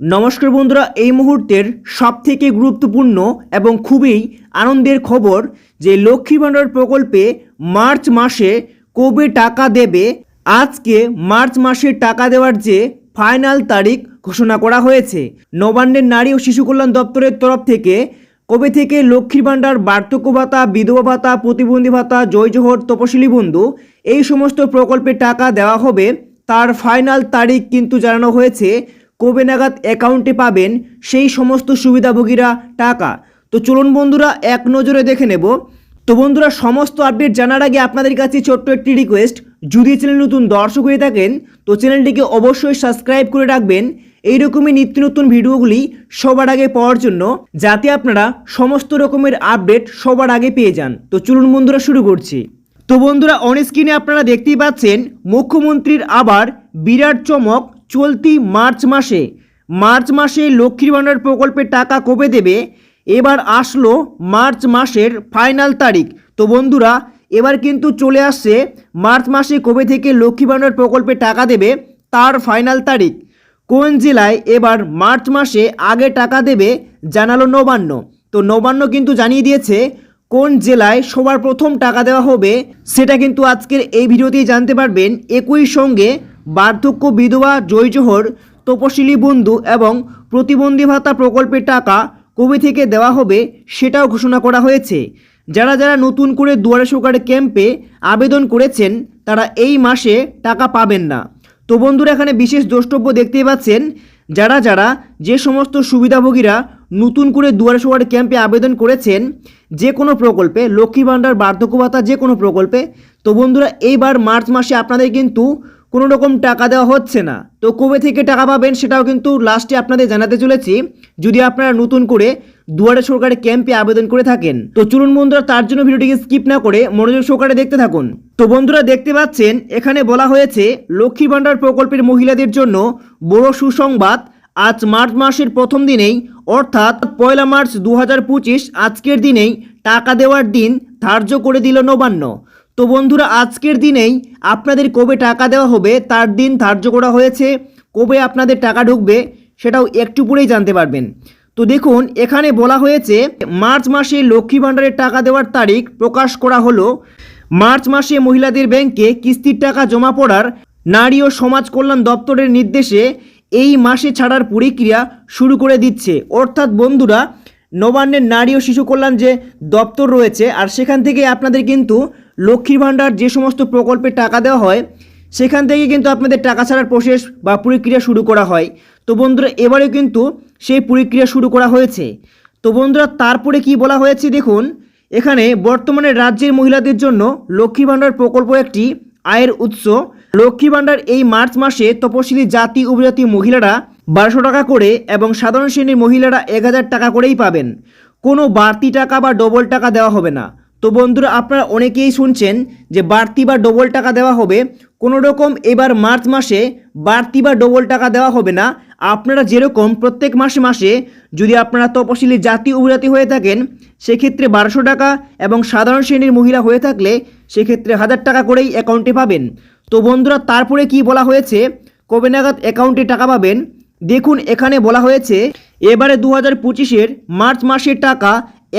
নমস্কার বন্ধুরা, এই মুহূর্তের সবথেকে গুরুত্বপূর্ণ এবং খুবই আনন্দের খবর যে লক্ষ্মী ভাণ্ডার প্রকল্পে মার্চ মাসে কবে টাকা দেবে, আজকে মার্চ মাসে টাকা দেওয়ার যে ফাইনাল তারিখ ঘোষণা করা হয়েছে। নবান্নের নারী ও শিশু কল্যাণ দপ্তরের তরফ থেকে কবে থেকে লক্ষ্মীর ভাণ্ডার, বার্ধক্য ভাতা, বিধবা ভাতা, প্রতিবন্ধী ভাতা, জয় জোহর, তপশিলি বন্ধু, এই সমস্ত প্রকল্পে টাকা দেওয়া হবে। তার ফাইনাল তারিখ কিন্তু জানানো হয়েছে কবে নাগাদ অ্যাকাউন্টে পাবেন সেই সমস্ত সুবিধাভোগীরা টাকা। তো চলুন বন্ধুরা, এক নজরে দেখে নেব। তো বন্ধুরা, সমস্ত আপডেট জানার আগে আপনাদের কাছে ছোট্ট একটি রিকোয়েস্ট যদি চ্যানেল নতুন দর্শক হয়ে থাকেন, তো চ্যানেলটিকে অবশ্যই সাবস্ক্রাইব করে রাখবেন। এইরকমই নিত্য নতুন ভিডিওগুলি সবার আগে পাওয়ার জন্য, যাতে আপনারা সমস্ত রকমের আপডেট সবার আগে পেয়ে যান। তো চলুন বন্ধুরা, শুরু করছি। তো বন্ধুরা অন স্ক্রিনে আপনারা দেখতেই পাচ্ছেন, মুখ্যমন্ত্রীর আবার বিরাট চমক চলতি মার্চ মাসে মার্চ মাসে লক্ষ্মীর ভাণ্ডার প্রকল্পের টাকা কবে দেবে? এবার আসলো মার্চ মাসের ফাইনাল তারিখ। তো বন্ধুরা, এবার কিন্তু চলে আসছে মার্চ মাসে কবে থেকে লক্ষ্মী ভাণ্ডার প্রকল্পে টাকা দেবে তার ফাইনাল তারিখ। কোন জেলায় এবার মার্চ মাসে আগে টাকা দেবে জানালো নবান্ন। তো নবান্ন কিন্তু জানিয়ে দিয়েছে কোন জেলায় সবার প্রথম টাকা দেওয়া হবে সেটা কিন্তু আজকের এই ভিডিওতেই জানতে পারবেন। একই সঙ্গে বার্ধক্য বিধবা জয়জোহর, তপশিলি বন্ধু এবং প্রতিবন্ধী ভাতা প্রকল্পের টাকা কবে থেকে দেওয়া হবে সেটাও ঘোষণা করা হয়েছে। যারা যারা নতুন করে দুয়ারে সরকারের ক্যাম্পে আবেদন করেছেন, তারা এই মাসে টাকা পাবেন না। তো বন্ধুরা, এখানে বিশেষ দ্রষ্টব্য দেখতেই পাচ্ছেন, যারা যারা যে সমস্ত সুবিধাভোগীরা নতুন করে দুয়ারে সরকার ক্যাম্পে আবেদন করেছেন, যে কোনো প্রকল্পে, লক্ষ্মী ভাণ্ডার, বার্ধক্য ভাতা যে কোনো প্রকল্পে, তো বন্ধুরা, এইবার মার্চ মাসে আপনাদের কিন্তু কোনো রকম টাকা দেওয়া হচ্ছে না। তো কবে থেকে টাকা পাবেন সেটাও কিন্তু লাস্টে আপনাদের জানাতে চলেছি। যদি আপনারা নতুন করে দুয়ারে সরকারের ক্যাম্পে আবেদন করে থাকেন, তো চলুন বন্ধুরা, তার জন্য ভিডিওটিকে স্কিপ না করে মনোযোগ সহকারে দেখতে থাকুন। তো বন্ধুরা, দেখতে পাচ্ছেন, এখানে বলা হয়েছে, লক্ষ্মী ভাণ্ডার প্রকল্পের মহিলাদের জন্য বড় সুসংবাদ আজ মার্চ মাসের প্রথম দিনেই, অর্থাৎ পয়লা মার্চ দু হাজার পঁচিশ আজকের দিনেই টাকা দেওয়ার দিন ধার্য করে দিল নবান্ন। তো বন্ধুরা, আজকের দিনেই আপনাদের কবে টাকা দেওয়া হবে, তার দিন ধার্য করা হয়েছে, কবে আপনাদের টাকা ঢুকবে, সেটাও একটু পরেই জানতে পারবেন। তো দেখুন, এখানে বলা হয়েছে, মার্চ মাসে লক্ষ্মী ভাণ্ডারের টাকা দেওয়ার তারিখ প্রকাশ করা হলো। মার্চ মাসে মহিলাদের ব্যাংকে কিস্তির টাকা জমা পড়ার নারী ও সমাজ কল্যাণ দপ্তরের নির্দেশে এই মাসে ছাড়ার প্রক্রিয়া শুরু করে দিচ্ছে। অর্থাৎ বন্ধুরা নবান্নের নারী ও শিশু কল্যাণ যে দপ্তর রয়েছে, আর সেখান থেকে আপনাদের কিন্তু লক্ষ্মীর ভাণ্ডার যে সমস্ত প্রকল্পে টাকা দেওয়া হয়, সেখান থেকে কিন্তু আপনাদের টাকা ছাড়ার প্রসেস বা প্রক্রিয়া শুরু করা হয়। তো বন্ধুরা এবারেও কিন্তু সেই প্রক্রিয়া শুরু করা হয়েছে। তো বন্ধুরা, তারপরে কি বলা হয়েছে দেখুন, এখানে বর্তমানে রাজ্যের মহিলাদের জন্য লক্ষ্মী ভাণ্ডার প্রকল্প একটি আয়ের উৎস। লক্ষ্মী ভাণ্ডার এই মার্চ মাসে তপশিলি জাতি উপজাতি মহিলারা বারোশো টাকা করে এবং সাধারণ শ্রেণির মহিলারা এক হাজার টাকা করেই পাবেন। কোনো বাড়তি টাকা বা ডবল টাকা দেওয়া হবে না। তো বন্ধুরা, আপনারা অনেকেই শুনছেন যে বাড়তি বা ডবল টাকা দেওয়া হবে। কোনো রকম এবার মার্চ মাসে বাড়তি বা ডবল টাকা দেওয়া হবে না। আপনারা যেরকম প্রত্যেক মাসে মাসে যদি আপনারা তপশিলি জাতি উপজাতি হয়ে থাকেন, সেক্ষেত্রে বারোশো টাকা এবং সাধারণ শ্রেণির মহিলা হয়ে থাকলে সেক্ষেত্রে হাজার টাকা করেই অ্যাকাউন্টে পাবেন। তো বন্ধুরা, তারপরে কি বলা হয়েছে? কবে নাগাদ অ্যাকাউন্টে টাকা পাবেন? দেখুন, এখানে বলা হয়েছে, এবারে দু হাজার পঁচিশের মার্চ মাসের টাকা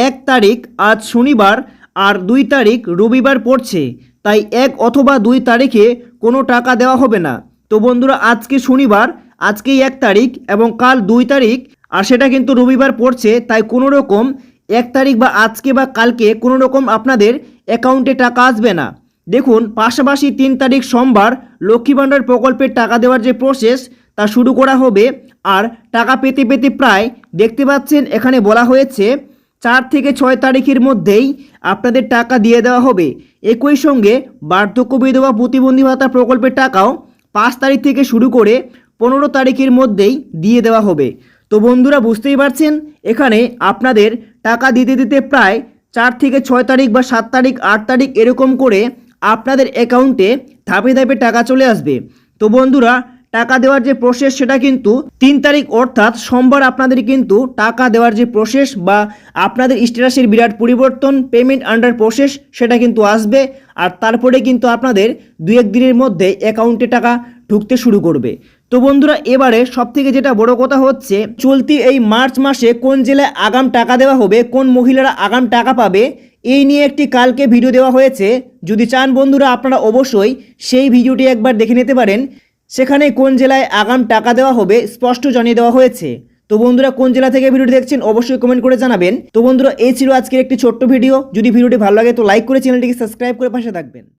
এক তারিখ আজ শনিবার আর দুই তারিখ রবিবার পড়ছে। তাই এক অথবা দুই তারিখে কোনো টাকা দেওয়া হবে না। তো বন্ধুরা, আজকে শনিবার, আজকেই এক তারিখ এবং কাল দুই তারিখ, আর সেটা কিন্তু রবিবার পড়ছে। তাই কোনো রকম এক তারিখ বা আজকে বা কালকে কোনো রকম আপনাদের অ্যাকাউন্টে টাকা আসবে না। দেখুন, পাশাপাশি তিন তারিখ সোমবার লক্ষ্মী ভাণ্ডার প্রকল্পের টাকা দেওয়ার যে প্রসেস তা শুরু করা হবে। আর টাকা পেতে পেতে প্রায় দেখতে পাচ্ছেন, এখানে বলা হয়েছে, চার থেকে ছয় তারিখের মধ্যেই আপনাদের টাকা দিয়ে দেওয়া হবে। একই সঙ্গে বার্ধক্য বিধবা প্রতিবন্ধী ভাতা প্রকল্পের টাকাও পাঁচ তারিখ থেকে শুরু করে পনেরো তারিখের মধ্যেই দিয়ে দেওয়া হবে। তো বন্ধুরা, বুঝতেই পারছেন, এখানে আপনাদের টাকা দিতে দিতে প্রায় চার থেকে ছয় তারিখ বা সাত তারিখ, আট তারিখ এরকম করে আপনাদের অ্যাকাউন্টে ধাপে ধাপে টাকা চলে আসবে। তো বন্ধুরা টাকা দেওয়ার যে প্রসেস সেটা কিন্তু তিন তারিখ অর্থাৎ সোমবার আপনাদের কিন্তু টাকা দেওয়ার যে প্রসেস বা আপনাদের স্ট্যাটাসের বিরাট পরিবর্তন পেমেন্ট আন্ডার প্রসেস সেটা কিন্তু আসবে। আর তারপরে কিন্তু আপনাদের দু এক দিনের মধ্যে অ্যাকাউন্টে টাকা ঢুকতে শুরু করবে। তো বন্ধুরা, এবারে সব থেকে যেটা বড় কথা হচ্ছে, চলতি এই মার্চ মাসে কোন জেলায় আগাম টাকা দেওয়া হবে, কোন মহিলারা আগাম টাকা পাবে, এই নিয়ে একটি কালকে ভিডিও দেওয়া হয়েছে। যদি চান বন্ধুরা, আপনারা অবশ্যই সেই ভিডিওটি একবার দেখে নিতে পারেন। সেখানে কোন জেলায় আগাম টাকা দেওয়া হবে স্পষ্ট জানিয়ে দেওয়া হয়েছে। তো বন্ধুরা, কোন জেলা থেকে ভিডিওটি দেখছেন অবশ্যই কমেন্ট করে জানাবেন। তো বন্ধুরা, এই ছিল আজকের একটি ছোট্ট ভিডিও। যদি ভিডিওটি ভালো লাগে, তো লাইক করে চ্যানেলটিকে সাবস্ক্রাইব করে পাশে থাকবেন।